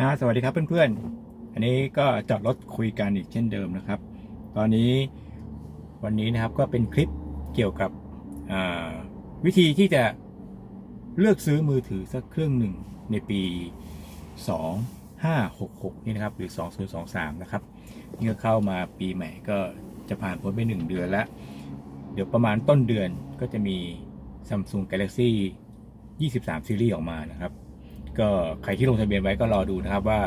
นะสวัสดีครับเพื่อนๆ อันนี้ก็จอดรถคุยกันอีกเช่นเดิมนะครับ ตอนนี้วันนี้นะครับก็เป็นคลิปเกี่ยวกับวิธีที่จะเลือกซื้อมือถือสักเครื่องหนึ่งในปี 2566 นี่นะครับ หรือ 2023 นะครับนี่ก็เข้ามาปีใหม่ก็จะผ่านพ้นไป 1 เดือนแล้ว เดี๋ยวประมาณต้นเดือนก็จะมี Samsung Galaxy 23ซีรีส์ออกมานะครับ ก็ใครที่ลงทะเบียนไว้ก็รอดูนะครับว่า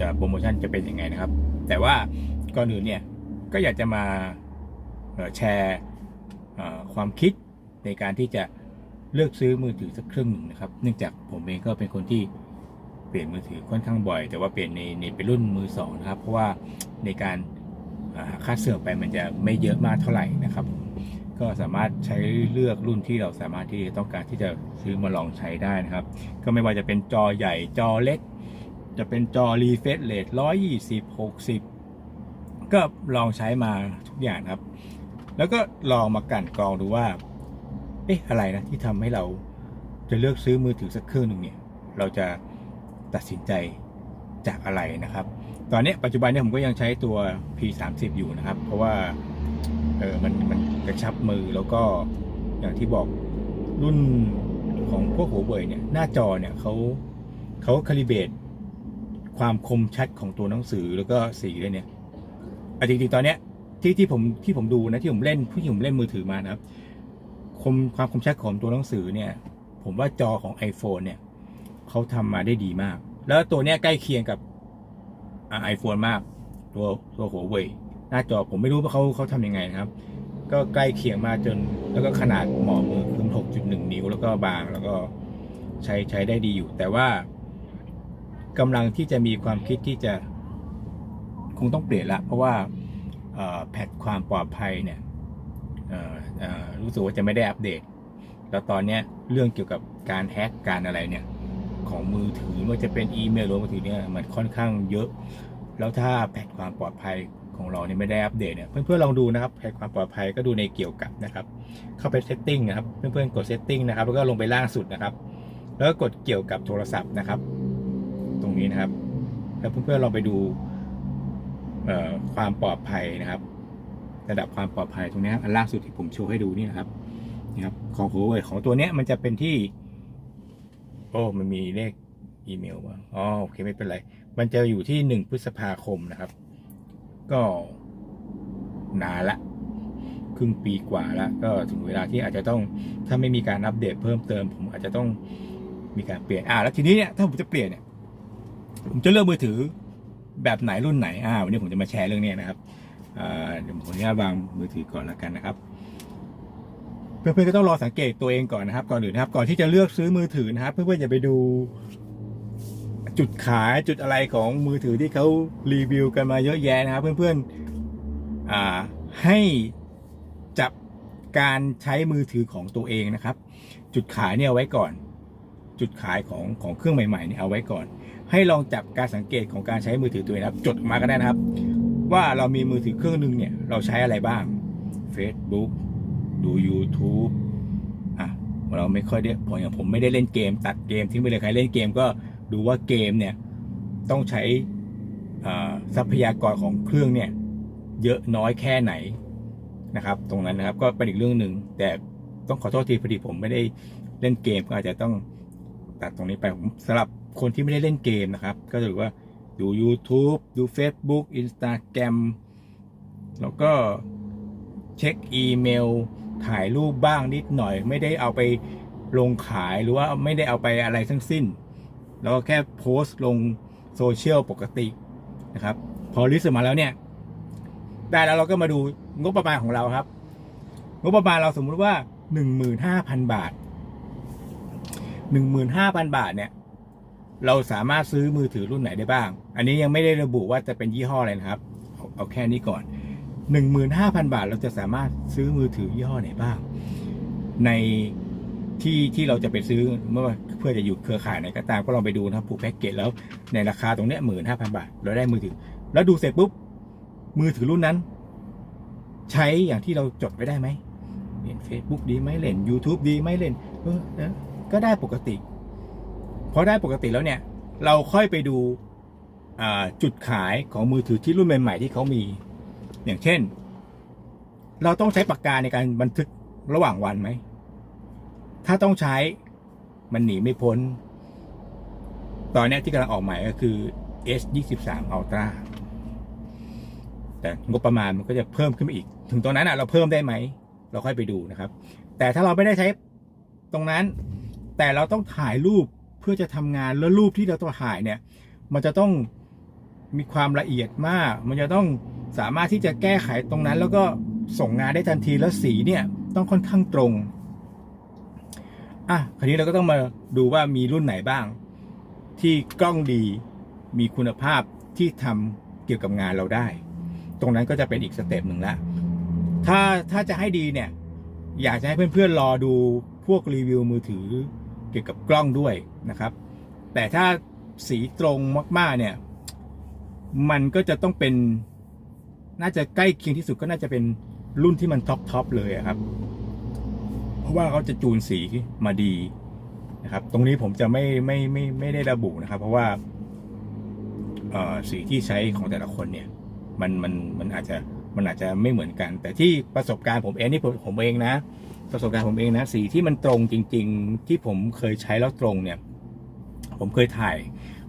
จะโปรโมชั่นจะเป็นยังไงนะครับ แต่ว่าก่อนอื่นเนี่ยก็อยากจะมาแชร์ความคิดในการที่จะเลือกซื้อมือถือสักเครื่องหนึ่งนะครับ เนื่องจากผมเองก็เป็นคนที่เปลี่ยนมือถือค่อนข้างบ่อย แต่ว่าเปลี่ยนในในเป็นรุ่นมือสองนะครับ เพราะว่าในการเอ่อหาค่าเสื่อมไปมันจะไม่เยอะมากเท่าไหร่นะครับผ ก็สามารถใช้เลือกรุ่นที่เราสามารถที่ต้องการที่จะซื้อมาลองใช้ได้นะครับ ก็ไม่ว่าจะเป็นจอใหญ่จอเล็ก จะเป็นจอรีเฟรชเรทร้อยยี่สิบหกสิบก็ลองใช้มาทุกอย่างครับ แล้วก็ลองมากันกรองดูว่า เอ๊ะอะไรนะที่ทำให้เราจะเลือกซื้อมือถือสักเครื่องหนึ่งเนี่ย เราจะตัดสินใจจากอะไรนะครับ ตอนนี้ปัจจุบันเนี่ยผมก็ยังใช้ตัว P30 อยู่นะครับ เพราะว่า เออมันมันกระชับมือแล้วก็อย่างที่บอกรุ่นของพวกหัวเว่ยเนี่ยหน้าจอเนี่ยเขาเขาคาลิเบตความคมชัดของตัวหนังสือแล้วก็สีเลยเนี่ยอะจริงๆตอนเนี้ยที่ที่ผมที่ผมดูนะที่ผมเล่นที่ผมเล่นมือถือมานะครับ คมความคมชัดของตัวหนังสือเนี่ย ผมว่าจอของ iPhone เนี่ยเขาทำมาได้ดีมาก แล้วตัวเนี้ยใกล้เคียงกับไอโฟนมาก ตัวตัวหัวเว่ย หน้าจอผมไม่รู้ว่าเขาเขาทำยังไงนะครับ ก็ใกล้เคียงมากจน แล้วก็ขนาดเหมาะมือคือ6.1 นิ้วแล้วก็บางแล้วก็ใช้ใช้ได้ดีอยู่ แต่ว่ากำลังที่จะมีความคิดที่จะคงต้องเปลี่ยนละ เพราะว่าแพทความปลอดภัยเนี่ยรู้สึกว่าจะไม่ได้อัปเดต แล้วตอนเนี้ยเรื่องเกี่ยวกับการแฮกการอะไรเนี่ยของมือถือไม่ว่าจะเป็นอีเมลหรือมือถือเนี่ยมันค่อนข้างเยอะ แล้วถ้าแพทความปลอดภัย ของเราเนี่ยไม่ได้อัปเดตเนี่ยเพื่อนๆลองดูนะครับแพทความปลอดภัยก็ดูในเกี่ยวกับนะครับ เข้าไปเซตติ้งนะครับเพื่อนๆกดเซตติ้งนะครับแล้วก็ลงไปล่างสุดนะครับ แล้วก็กดเกี่ยวกับโทรศัพท์นะครับ ตรงนี้นะครับ แล้วเพื่อนๆลองไปดูความปลอดภัยนะครับ ระดับความปลอดภัยตรงนี้ครับอันล่างสุดที่ผมโชว์ให้ดูนี่นะครับนี่ครับของ Huawei ของตัวเนี้ยมันจะเป็นที่ โอ้มันมีเลขอีเมลว่ะอ๋อโอเคไม่เป็นไร มันจะอยู่ที่หนึ่งพฤษภาคมนะครับ ก็นานละครึ่งปีกว่าแล้วก็ถึงเวลาที่อาจจะต้องถ้าไม่มีการอัปเดตเพิ่มเติม ผมอาจจะต้องมีการเปลี่ยนอ่าแล้วทีนี้เนี่ยถ้าผมจะเปลี่ยนเนี่ยผมจะเลือกมือถือแบบไหนรุ่นไหนอ่าวันนี้ผมจะมาแชร์เรื่องนี้นะครับเดี๋ยวผมขออนุญาตวางมือถือก่อนแล้วกันนะครับ เพื่อนๆก็ต้องรอสังเกตตัวเองก่อนนะครับ ก่อนอื่นนะครับ ก่อนที่จะเลือกซื้อมือถือนะครับ เพื่อนๆอย่าไปดู จุดขายจุดอะไรของมือถือที่เขารีวิวกันมาเยอะแยะนะครับ เพื่อนๆให้จับการใช้มือถือของตัวเองนะครับ จุดขายเนี่ยเอาไว้ก่อน จุดขายของของเครื่องใหม่ๆเนี่ยเอาไว้ก่อน ให้ลองจับการสังเกตของการใช้มือถือตัวเองนะครับจดมาก็ได้นะครับ ว่าเรามีมือถือเครื่องหนึงเนี่ยเราใช้อะไรบ้าง Facebook ดู YouTube อะเราไม่ค่อยได้ผมอย่างผมไม่ได้เล่นเกม ตัดเกมทิ้งไปเลยใครเล่นเกมก็ ดูว่าเกมเนี่ยต้องใช้ทรัพยากรของเครื่องเนี่ยเยอะน้อยแค่ไหนนะครับ ตรงนั้นนะครับก็เป็นอีกเรื่องหนึ่งแต่ต้องขอโทษทีพอดีผมไม่ได้เล่นเกมก็อาจจะต้องตัดตรงนี้ไปผมสำหรับคนที่ไม่ได้เล่นเกมนะครับ ก็ถือว่าดู YouTube ดู Facebook Instagram แล้วก็เช็คอีเมล ถ่ายรูปบ้างนิดหน่อย ไม่ได้เอาไปลงขายหรือว่าไม่ได้เอาไปอะไรทั้งสิ้น แล้วก็แค่โพสต์ลงโซเชียลปกตินะครับ พอลิสต์มาแล้วเนี่ย ได้แล้วเราก็มาดูงบประมาณของเราครับ งบประมาณเราสมมุติว่าหนึ่งหมื่นห้าพันบาทหนึ่งหมื่นห้าพันบาทเนี่ย เราสามารถซื้อมือถือรุ่นไหนได้บ้าง อันนี้ยังไม่ได้ระบุว่าจะเป็นยี่ห้ออะไรนะครับ เอาแค่นี้ก่อนหนึ่งหมื่นห้าพันบาท เราจะสามารถซื้อมือถือยี่ห้อไหนบ้าง ในที่ที่เราจะไปซื้อเมื่อ เพื่อจะอยู่เครือข่ายไหนก็ตามก็ลองไปดูนะครับผูกแพ็กเกจแล้วในราคาตรงเนี้ยหมื่นห้าพันบาทเราได้มือถือ แล้วดูเสร็จปุ๊บมือถือรุ่นนั้น ใช้อย่างที่เราจดไว้ได้ไหมเล่น Facebook ดีไหมเล่น YouTube ดีไหมเล่นเออก็ได้ปกติพอได้ปกติแล้วเนี่ย เราค่อยไปดูจุดขายของมือถือที่รุ่นใหม่ ๆ ที่เขามี อย่างเช่น เราต้องใช้ปากกาในการบันทึกระหว่างวันไหม ถ้าต้องใช้ มันหนีไม่พ้น ตอนนี้ที่กำลังออกใหม่ก็คือ S 2 3 Ultra แต่งบประมาณมันก็จะเพิ่มขึ้นมาอีก ถึงตรงนั้นอะเราเพิ่มได้ไหม เราค่อยไปดูนะครับ แต่ถ้าเราไม่ได้ใช้ตรงนั้น แต่เราต้องถ่ายรูปเพื่อจะทำงานแล้วรูปที่เราต้องถ่ายเนี่ย มันจะต้องมีความละเอียดมาก มันจะต้องสามารถที่จะแก้ไขตรงนั้น แล้วก็ส่งงานได้ทันทีแล้วสีเนี่ยต้องค่อนข้างตรง อะคราวนี้เราก็ต้องมาดูว่ามีรุ่นไหนบ้าง ที่กล้องดีมีคุณภาพที่ทำเกี่ยวกับงานเราได้ ตรงนั้นก็จะเป็นอีกสเต็ปหนึ่งละถ้าถ้าจะให้ดีเนี่ย อยากจะให้เพื่อนๆรอดูพวกรีวิวมือถือเกี่ยวกับกล้องด้วยนะครับ แต่ถ้าสีตรงมากๆเนี่ย มันก็จะต้องเป็น น่าจะใกล้เคียงที่สุดก็น่าจะเป็นรุ่นที่มันท็อปทอปเลยครับ ราะว่าเขาจะจูนสีมาดีนะครับ ตรงนี้ผมจะไม่ไม่ไม่ไม่ได้ระบุนะครับ เพราะว่าสีที่ใช้ของแต่ละคนเนี่ย มันมันมันอาจจะมันอาจจะไม่เหมือนกัน แต่ที่ประสบการณ์ผมเองนี่ผมผมเองนะ ประสบการณ์ผมเองนะ สีที่มันตรงจริง ๆ ที่ผมเคยใช้แล้วตรงเนี่ย ผมเคยถ่าย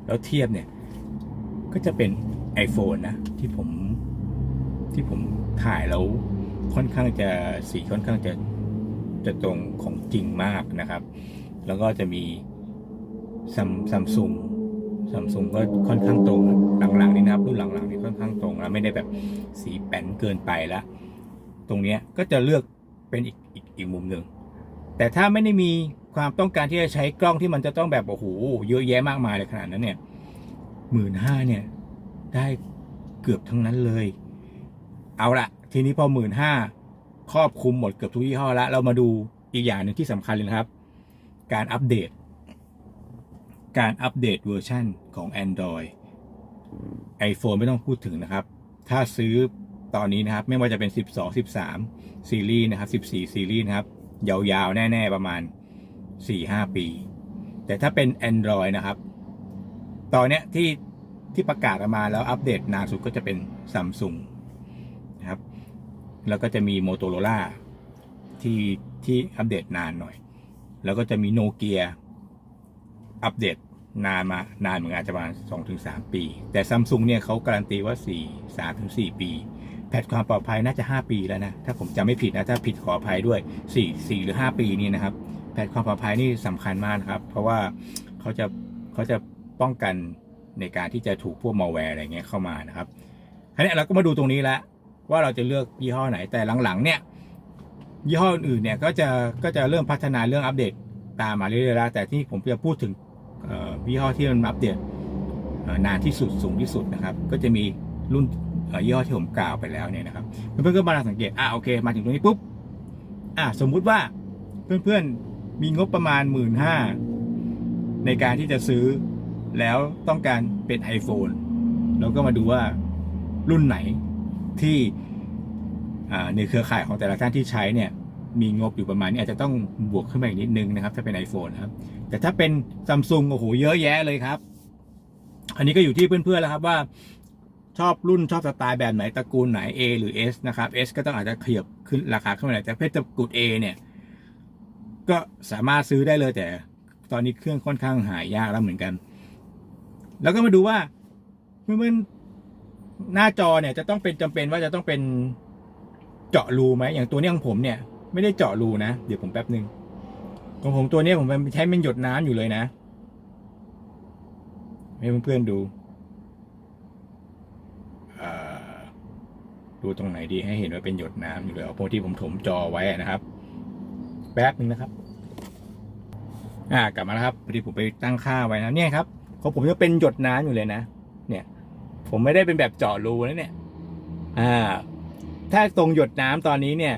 แล้วเทียบเนี่ย ก็จะเป็น iPhone นะ ที่ผมที่ผมถ่ายแล้วค่อนข้างจะสีค่อนข้างจะ จะตรงของจริงมากนะครับ แล้วก็จะมีซัมซัมซุงซัมซุงก็ค่อนข้างตรงหลังๆนี่นะครับรุ่นหลังๆนี่ค่อนข้างตรงแล้วไม่ได้แบบสีแป้นเกินไปล้วตรงเนี้ยก็จะเลือกเป็นอีกอีกอีกมุมหนึ่งแต่ถ้าไม่ได้มีความต้องการที่จะใช้กล้องที่มันจะต้องแบบโอ้โหเยอะแยะมากมายเลยขนาดนั้นเนี่ยหมื่นห้าเนี่ยได้เกือบทั้งนั้นเลย เอาละทีนี้พอหมื่นห้า ครอบคลุมหมดเกือบทุกยี่ห้อแล้ว เรามาดูอีกอย่างหนึ่งที่สำคัญเลยนะครับ การอัปเดต การอัปเดตเวอร์ชันของ Android iPhone ไม่ต้องพูดถึงนะครับ ถ้าซื้อตอนนี้นะครับ ไม่ว่าจะเป็น 12 13 ซีรีส์นะครับ 14 ซีรีส์นะครับ ยาวๆ แน่ ๆ ประมาณ 4-5 ปี แต่ถ้าเป็น Android นะครับ ตอนเนี้ยที่ที่ประกาศออกมาแล้วอัปเดตนานสุดก็จะเป็น Samsung แล้วก็จะมี Motorola ที่ที่อัปเดตนานหน่อย แล้วก็จะมีโนเกียอัปเดตนานมานานเหมือนกันอาจจะประมาณ2-3ปี แต่ซัมซุงเนี่ยเขาการันตีว่า4 3-4ปี แพทความปลอดภัยน่าจะ5ปีแล้วนะ ถ้าผมจำไม่ผิดนะ ถ้าผิดขออภัยด้วย4 4หรือ5ปีนี่นะครับ แพทความปลอดภัยนี่สำคัญมากครับ เพราะว่าเขาจะเขาจะป้องกันในการที่จะถูกพวกมาแวร์อะไรเงี้ยเข้ามานะครับคราวนี้เราก็มาดูตรงนี้แล้ว ว่าเราจะเลือกยี่ห้อไหนแต่หลังๆเนี่ยยี่ห้ออื่นๆเนี่ยก็จะก็จะเริ่มพัฒนาเรื่องอัปเดตตามมาเรื่อยๆแล้วแต่ที่ผมจะพูดถึงเอ่อยี่ห้อที่มันอัปเดตนานที่สุดสูงที่สุดนะครับ ก็จะมีรุ่นเอ่อยี่ห้อที่ผมกล่าวไปแล้วเนี่ยนะครับเพื่อนๆก็มาสังเกตอะโอเคมาถึงตรงนี้ปุ๊บอะสมมุติว่าเพื่อนๆมีงบประมาณหมื่นห้าในการที่จะซื้อแล้วต้องการเป็น iPhone เราก็มาดูว่ารุ่นไหนที่ ในเครือข่ายของแต่ละท่านที่ใช้เนี่ยมีงบอยู่ประมาณนี้อาจจะต้องบวกขึ้นมาอีกนิดนึงนะครับ ถ้าเป็น iPhone นะครับ แต่ถ้าเป็นซัมซุงโอ้โหเยอะแยะเลยครับ อันนี้ก็อยู่ที่เพื่อนๆแล้วครับว่าชอบรุ่นชอบสไตล์แบบไหนตระกูลไหน A หรือ S นะครับ S ก็ต้องอาจจะขยับขึ้นราคาขึ้นมาหน่อยแต่เพชรตระกูล A เนี่ย ก็สามารถซื้อได้เลยแต่ตอนนี้เครื่องค่อนข้างหายากแล้วเหมือนกัน แล้วก็มาดูว่าเมื่อหน้าจอเนี่ยจะต้องเป็นจำเป็นว่าจะต้องเป็น เจาะรูไหมอย่างตัวนี้ของผมเนี่ย ไม่ได้เจาะรูนะเดี๋ยวผมแป๊บหนึ่งของผมตัวนี้ผมใช้เป็นหยดน้ำอยู่เลยนะให้เพื่อนๆดูดูตรงไหนดีให้เห็นว่าเป็นหยดน้ำอยู่เลยเอาพวกที่ผมถมจอไว้นะครับ แป๊บหนึ่งนะครับ อ่ากลับมาแล้วครับพอดีผมไปตั้งค่าไว้นะเนี่ยครับของผมจะเป็นหยดน้ำอยู่เลยนะ เนี่ย ผมไม่ได้เป็นแบบเจาะรูนะเนี่ย อ่า ถ้าตรงหยดน้ำตอนนี้เนี่ย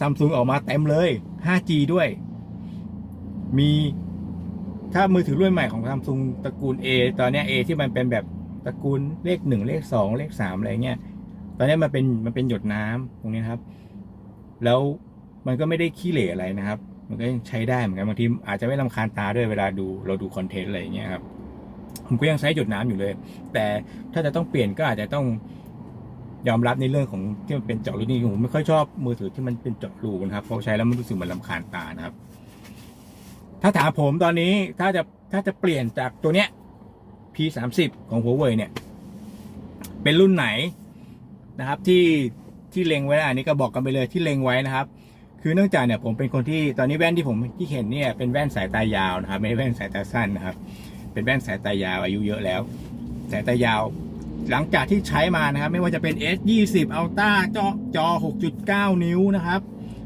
ซัมซุงออกมาเต็มเลย 5G ด้วย มีถ้ามือถือรุ่นใหม่ของซัมซุงตระกูล A ตอนนี้ A ที่มันเป็นแบบตระกูลเลขหนึ่งเลขสองเลขสามอะไรเงี้ย ตอนนี้มันเป็นมันเป็นหยดน้ำตรงนี้ครับ แล้วมันก็ไม่ได้ขี้เหร่อะไรนะครับ มันก็ยังใช้ได้เหมือนกันบางทีอาจจะไม่ลำคาญตาด้วยเวลาดูเราดูคอนเทนต์อะไรเงี้ยครับ ผมก็ยังใช้หยดน้ำอยู่เลย แต่ถ้าจะต้องเปลี่ยนก็อาจจะต้อง ยอมรับในเรื่องของที่มันเป็นเจาะรูนี่ผมไม่ค่อยชอบมือถือที่มันเป็นเจาะรูนะครับเพราะใช้แล้วมันรู้สึกเหมือนลำคาญตานะครับ ถ้าถามผมตอนนี้ถ้าจะถ้าจะเปลี่ยนจากตัวเนี้ย P 3 0 ของ Huawei เนี่ย เป็นรุ่นไหนนะครับที่ที่เล็งไว้นะอันนี้ก็บอกกันไปเลยที่เล็งไว้นะครับ คือเนื่องจากเนี่ยผมเป็นคนที่ตอนนี้แว่นที่ผมที่เห็นเนี่ยเป็นแว่นสายตายาวนะครับไม่ใช่แว่นสายตาสั้นนะครับ เป็นแว่นสายตายาวอายุเยอะแล้ว สายตายาว หลังจากที่ใช้มานะครับ ไม่ว่าจะเป็น S 2 0 Ultra จอจอ 6.9 นิ้วนะครับ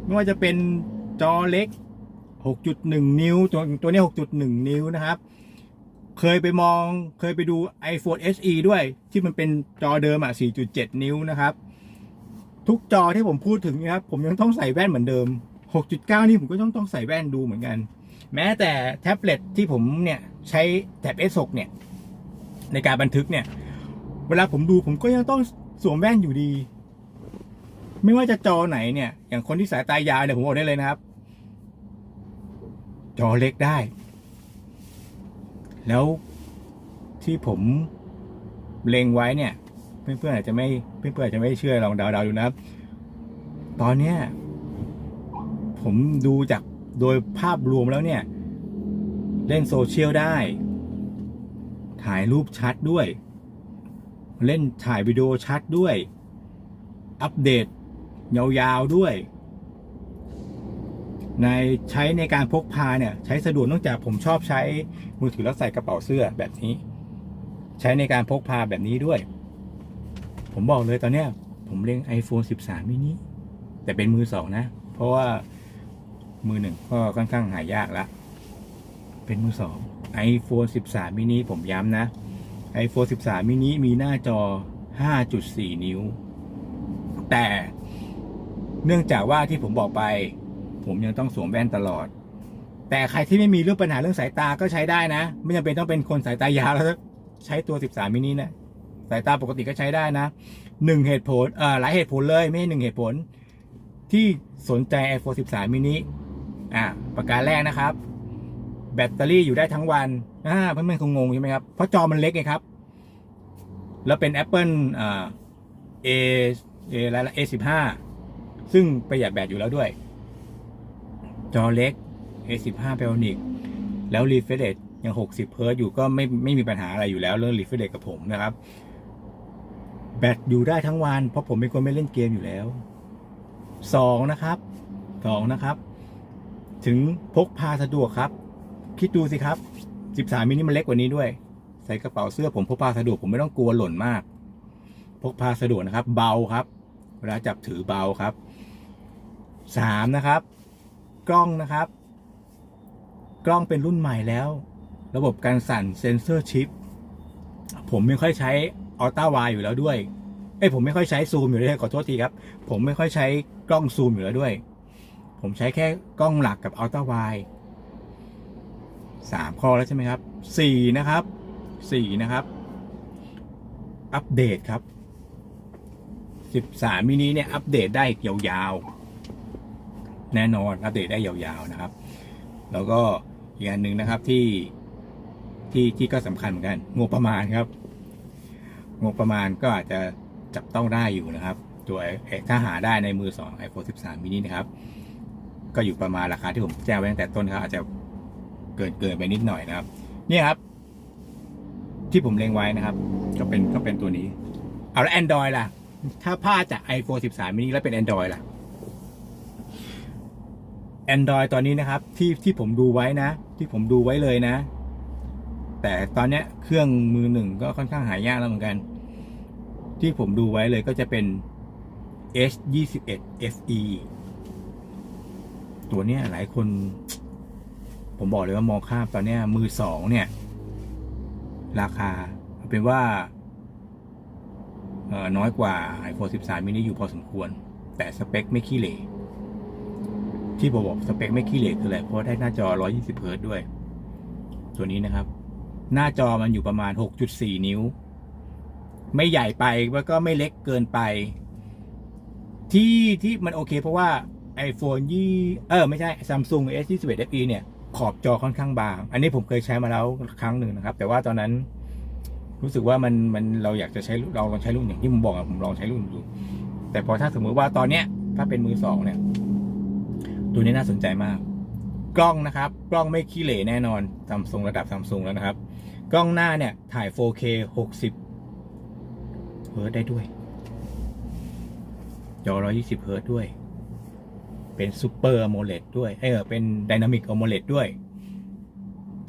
ไม่ว่าจะเป็นจอเล็ก 6.1 นิ้ว ตัวตัวนี้ 6.1 นิ้วนะครับ เคยไปมองเคยไปดู iPhone SE ด้วยที่มันเป็นจอเดิมอะ 4.7 นิ้วนะครับ ทุกจอที่ผมพูดถึงนะครับผมยังต้องใส่แว่นเหมือนเดิม 6.9 นี่ผมก็ต้องต้องใส่แว่นดูเหมือนกัน แม้แต่แท็บเล็ตที่ผมเนี่ยใช้แท็บ S6 เนี่ยในการบันทึกเนี่ย เวลาผมดูผมก็ยังต้องสวมแว่นอยู่ดี ไม่ว่าจะจอไหนเนี่ย อย่างคนที่สายตายาวเนี่ยผมบอกได้เลยนะครับ จอเล็กได้ แล้วที่ผมเล็งไว้เนี่ย เพื่อนๆอาจจะไม่เพื่อนๆอาจจะไม่เชื่อลองเดาๆดูนะครับ ตอนเนี้ยผมดูจากโดยภาพรวมแล้วเนี่ย เล่นโซเชียลได้ ถ่ายรูปชัดด้วย เล่นถ่ายวิดีโอชัดด้วย อัปเดต ยาวๆด้วย ในใช้ในการพกพาเนี่ย ใช้สะดวกนอกจากผมชอบใช้มือถือแล้วใส่กระเป๋าเสื้อแบบนี้ ใช้ในการพกพาแบบนี้ด้วย ผมบอกเลยตอนเนี้ย ผมเล็ง iPhone 13 mini แต่เป็นมือสองนะ เพราะว่ามือหนึ่งก็ค่อนข้างหายากละเป็นมือสอง iPhone 13 mini ผมย้ำนะ iPhone 13 mini มีหน้าจอ 5.4 นิ้ว แต่เนื่องจากว่าที่ผมบอกไป ผมยังต้องสวมแว่นตลอด แต่ใครที่ไม่มีเรื่องปัญหาเรื่องสายตาก็ใช้ได้นะ ไม่จำเป็นต้องเป็นคนสายตายาวแล้วใช้ตัว 13 มินินะสายตาปกติก็ใช้ได้นะหนึ่งเหตุผลเอ่อหลายเหตุผลเลยไม่ใช่หนึ่งเหตุผล ที่สนใจ iPhone 13 mini อ่าประการแรกนะครับ แบตเตอรี่อยู่ได้ทั้งวันอ่าเพื่อนๆคงงงใช่ไหมครับเพราะจอมันเล็กไงครับ แล้วเป็น Apple อ่า A A อะไรละ A15 ซึ่งประหยัดแบตอยู่แล้วด้วย จอเล็ก A15 p a n o n i c แล้ว refresh rate ยัง60เฮิร์ตอยู่ก็ไม่ไม่มีปัญหาอะไรอยู่แล้วเรื่อง refresh rate กับผมนะครับ แบตอยู่ได้ทั้งวัน เพราะผมเป็นคนไม่เล่นเกมอยู่แล้วสองนะครับสองนะครับ ถึงพกพาสะดวกครับ คิดดูสิครับ 13มินิมันเล็กกว่านี้ด้วย ใส่กระเป๋าเสื้อผมพกพาสะดวกผมไม่ต้องกลัวหล่นมาก พกพาสะดวกนะครับ เบาครับ เวลาจับถือเบาครับสามนะครับ กล้องนะครับ กล้องเป็นรุ่นใหม่แล้ว ระบบการสั่นเซนเซอร์ชิปผมไม่ค่อยใช้อัลต้าวายอยู่แล้วด้วยเอ้ยผมไม่ค่อยใช้ซูมอยู่ด้วยขอโทษทีครับ ผมไม่ค่อยใช้กล้องซูมอยู่แล้วด้วย ผมใช้แค่กล้องหลักกับอัลต้าวาย สามข้อแล้วใช่ไหมครับสี่นะครับสี่นะครับ อัปเดตครับสิบสามมินิเนี่ยอัปเดตได้ยาวๆ แน่นอนอัปเดตได้ยาวๆนะครับ แล้วก็อีกอันหนึ่งนะครับที่ที่ที่ก็สำคัญเหมือนกันงบประมาณครับงบประมาณก็อาจจะจับต้องได้อยู่นะครับ ตัวไอ้ถ้าหาได้ในมือสอง iPhone 13 mini นะครับ ก็อยู่ประมาณราคาที่ผมแจ้งไว้ตั้งแต่ต้นครับอาจจะ เกินเกินไปนิดหน่อยนะครับ เนี่ยครับ ที่ผมเล็งไว้นะครับ ก็เป็นก็เป็นตัวนี้ เอาแล้ว Android ล่ะ ถ้าพลาดจาก iPhone 13 mini แล้วเป็น Android ล่ะ Android ตอนนี้นะครับ ที่ที่ผมดูไว้นะ ที่ผมดูไว้เลยนะ แต่ตอนเนี้ยเครื่องมือหนึ่งก็ค่อนข้างหายากแล้วเหมือนกัน ที่ผมดูไว้เลยก็จะเป็น S 2 1 FE ตัวเนี้ยหลายคน ผมบอกเลยว่ามองข้ามตอนเนี้ยมือสองเนี่ย ราคาเป็นว่าเออน้อยกว่า iPhone 13 mini อยู่พอสมควร แต่สเปคไม่ขี้เหร่ที่ผมบอกสเปคไม่ขี้เหร่คืออะไรเพราะได้หน้าจอ 120 เฮิรตด้วย ตัวนี้นะครับ หน้าจอมันอยู่ประมาณ 6.4 นิ้ว ไม่ใหญ่ไปแล้วก็ไม่เล็กเกินไป ที่ที่มันโอเคเพราะว่า iPhone ยี่เออ ไม่ใช่ Samsung S21 FE เนี่ย ขอบจอค่อนข้างบาง อันนี้ผมเคยใช้มาแล้วครั้งหนึ่งนะครับ แต่ว่าตอนนั้นรู้สึกว่ามันมันเราอยากจะใช้เราลองใช้รุ่นอย่างที่ผมบอกอะผมลองใช้รุ่นดูแต่พอถ้าสมมติว่าตอนเนี้ย ถ้าเป็นมือสองเนี่ยตัวนี้น่าสนใจมาก กล้องนะครับ กล้องไม่ขี้เหร่แน่นอนซัมซุงระดับซัมซุงแล้วนะครับ กล้องหน้าเนี่ยถ่าย 4K 60เฮิร์ตได้ด้วยจอ120เฮิร์ตด้วย เป็นซูเปอร์ m o l e d ด้วย เออ เป็น Dynamic AMOLED ด้วย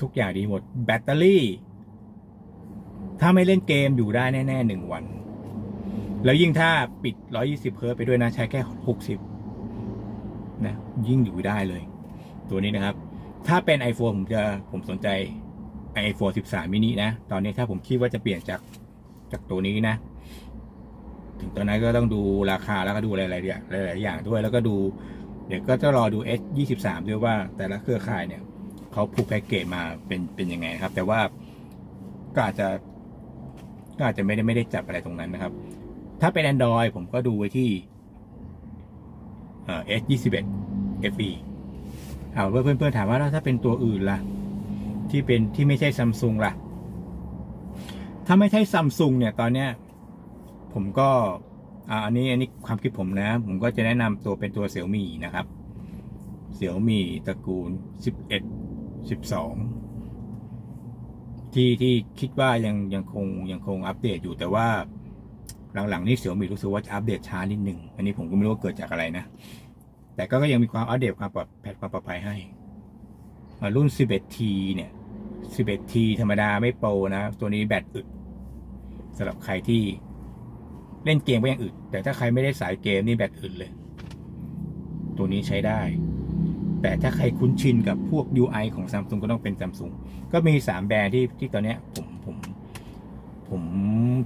ทุกอย่างดีหมด แบตเตอรี่ ถ้าไม่เล่นเกมอยู่ได้แน่ๆหนึ่งวัน แล้วยิ่งถ้าปิด 120 เฮิร์ตไปด้วยนะ ใช้แค่ 60 นะ ยิ่งอยู่ได้เลย ตัวนี้นะครับ ถ้าเป็น iPhone ผมจะผมสนใจ iPhone 13 mini นะ ตอนนี้ถ้าผมคิดว่าจะเปลี่ยนจากจากตัวนี้นะถึงตอนนั้นก็ต้องดูราคาแล้วก็ดูอะไรๆอย่างหลายๆอย่างด้วย แล้วก็ดู เดี๋ยวก็จะรอดู S 23ด้วยว่าแต่ละเครือข่ายเนี่ยเขาผูกแพ็กเกจมาเป็นเป็นยังไงครับ แต่ว่าก็อาจจะก็อาจจะไม่ได้ไม่ได้จับอะไรตรงนั้นนะครับ ถ้าเป็น Android ผมก็ดูไว้ที่เอ่อ S 21 FE เอาเพื่อนเพื่อนๆถามว่าแล้วถ้าเป็นตัวอื่นล่ะ ที่เป็นที่ไม่ใช่ซัมซุงล่ะ ถ้าไม่ใช่ซัมซุงเนี่ยตอนเนี้ยผมก็ อ่าอันนี้อันนี้ความคิดผมนะ ผมก็จะแนะนำตัวเป็นตัวเสี่ยวมี่นะครับเสี่ยวมี่ตระกูล 11 12 ที่ที่คิดว่ายังยังคงยังคงอัปเดตอยู่แต่ว่าหลังๆนี่เสี่ยวมี่รู้สึกว่าจะอัปเดตช้านิดหนึ่งอันนี้ผมก็ไม่รู้ว่าเกิดจากอะไรนะ แต่ก็ยังมีความอัปเดตความปลอดแพทความปลอดภัยให้รุ่น 11T เนี่ย 11T ธรรมดาไม่โปรนะ ตัวนี้แบตอึดสำหรับใครที่ เล่นเกมก็ยังอึดแต่ถ้าใครไม่ได้สายเกมนี่แบตอึดเลย ตัวนี้ใช้ได้ แต่ถ้าใครคุ้นชินกับพวก UI ของ Samsung ก็ต้องเป็น Samsung ก็มี 3 แบรนด์ที่ที่ตอนนี้ผมผมผม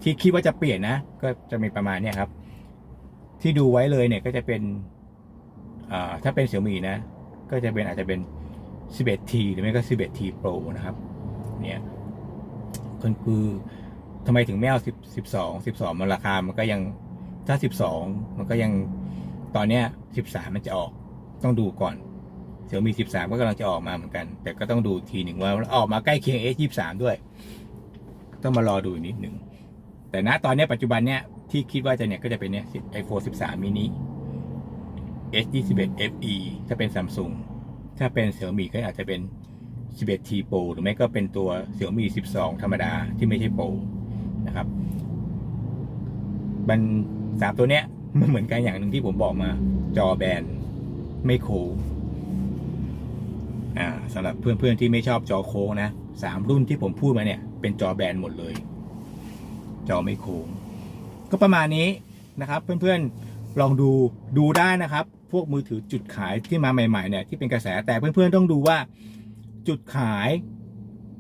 ที่คิดว่าจะเปลี่ยนนะ ก็จะมีประมาณนี้ครับ ที่ดูไว้เลยเนี่ยก็จะเป็นอ่าถ้าเป็นเสี่ยมี่นะ ก็จะเป็นอาจจะเป็น 11T หรือไม่ก็ 11T Pro นะครับ เนี่ยคือ ทำไมถึงไม่เอา10 12 12มันราคามันก็ยังถ้า12มันก็ยังตอนเนี้ย13มันจะออกต้องดูก่อนเสี่ยมี13ก็กำลังจะออกมาเหมือนกัน แต่ก็ต้องดูทีหนึ่งว่าออกมาใกล้เคียง S 23ด้วย ต้องมารอดูนิดหนึ่งแต่ณตอนนี้ปัจจุบันเนี้ยที่คิดว่าจะเนี่ยก็จะเป็นเนี่ย iPhone 13 mini S 21 FE ถ้าเป็น Samsung ถ้าเป็น Xiaomi ก็อาจจะเป็น 11T Pro หรือไม่ก็เป็นตัว Xiaomi 12 ธรรมดาที่ไม่ใช่ Pro นะครับ มันสามตัวเนี้ยมันเหมือนกันอย่างหนึ่งที่ผมบอกมา จอแบนไม่โค้งอ่าสำหรับเพื่อนๆที่ไม่ชอบจอโค้งนะสามรุ่นที่ผมพูดมาเนี่ย เป็นจอแบนหมดเลย จอไม่โค้งก็ประมาณนี้นะครับ เพื่อนๆลองดูดูได้นะครับ พวกมือถือจุดขายที่มาใหม่ๆเนี่ยที่เป็นกระแสแต่เพื่อนๆต้องดูว่าจุดขาย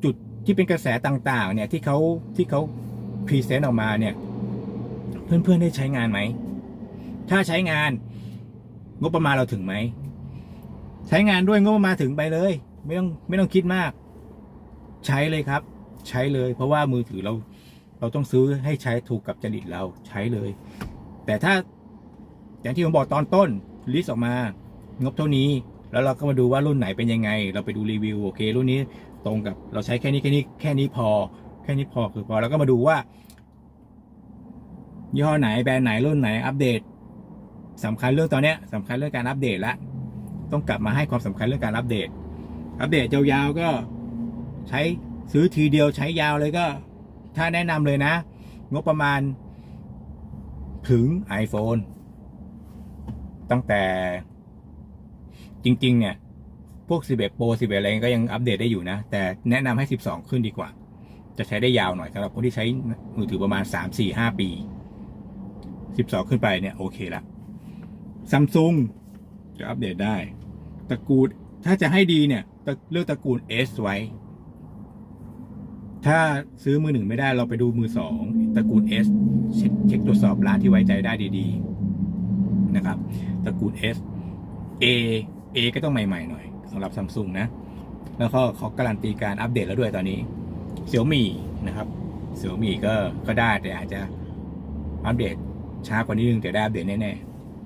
จุดที่เป็นกระแสต่างๆ เนี่ยที่เขาที่เขา พรีเซนต์ออกมาเนี่ย เพื่อนๆได้ใช้งานไหม ถ้าใช้งาน งบประมาณเราถึงไหม ใช้งานด้วยงบประมาณถึงไปเลย ไม่ต้องไม่ต้องคิดมาก ใช้เลยครับ ใช้เลย เพราะว่ามือถือเรา เราต้องซื้อให้ใช้ถูกกับจริตเราใช้เลย แต่ถ้าอย่างที่ผมบอกตอนต้นลิสต์ออกมา งบเท่านี้ แล้วเราก็มาดูว่ารุ่นไหนเป็นยังไง เราไปดูรีวิวโอเค รุ่นนี้ตรงกับเราใช้แค่นี้แค่นี้แค่นี้พอ ค่นี้พอคือพอแล้วก็มาดูว่า ยี่ห้อไหนแบรนด์ไหนรุ่นไหนอัปเดตสำคัญเรื่องตอนเนี้ยสำคัญเรื่องการอัปเดตละต้องกลับมาให้ความสำคัญเรื่องการอัปเดต อัปเดตยาวๆก็ใช้ซื้อทีเดียวใช้ยาวเลยก็ ถ้าแนะนำเลยนะ งบประมาณถึง iPhone ตั้งแต่จริง ๆ เนี่ย พวก 11 Pro 11 อะไรก็ยังอัปเดตได้อยู่นะ แต่แนะนำให้ 12 ขึ้นดีกว่า จะใช้ได้ยาวหน่อยสำหรับคนที่ใช้มือถือประมาณ 3 4 5 ปี 12 ขึ้นไปเนี่ยโอเคละซัมซุงจะอัปเดตได้ตระกูลถ้าจะให้ดีเนี่ยเลือกตระกูล S ไว้ ถ้าซื้อมือหนึ่งไม่ได้เราไปดูมือสองตระกูล S เช็คเช็คตรวจสอบร้านที่ไว้ใจได้ดีๆนะครับตระกูล S A A ก็ต้องใหม่ๆหน่อยสำหรับซัมซุงนะ แล้วก็เขาการันตีการอัปเดตแล้วด้วยตอนนี้ เสี่ยวมี่นะครับเสี่ยวมี่ก็ก็ได้แต่อาจจะอัปเดตช้ากว่านี้นึงแต่ได้อัปเดตแน่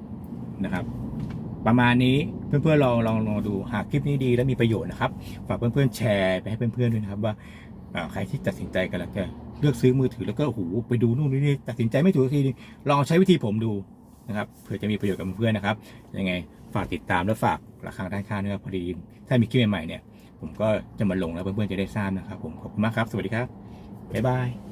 ๆนะครับ ประมาณนี้เพื่อนๆลองลองลองดูหากคลิปนี้ดีและมีประโยชน์นะครับฝากเพื่อนๆแชร์ไปให้เพื่อนๆด้วยนะครับว่าใครที่ตัดสินใจกันแล้วก็เลือกซื้อมือถือแล้วก็หูไปดูนู่นนี่ตัดสินใจไม่ถูกทีลองใช้วิธีผมดูนะครับเพื่อจะมีประโยชน์กับเพื่อนๆนะครับยังไงฝากติดตามและฝากระฆังด้านข้างด้วยพอดีถ้ามีคลิปใหม่ๆเนี่ย ผมก็จะมาลงแล้วเพื่อนๆจะได้ทราบนะครับผมขอบคุณมากครับ สวัสดีครับบ๊ายบาย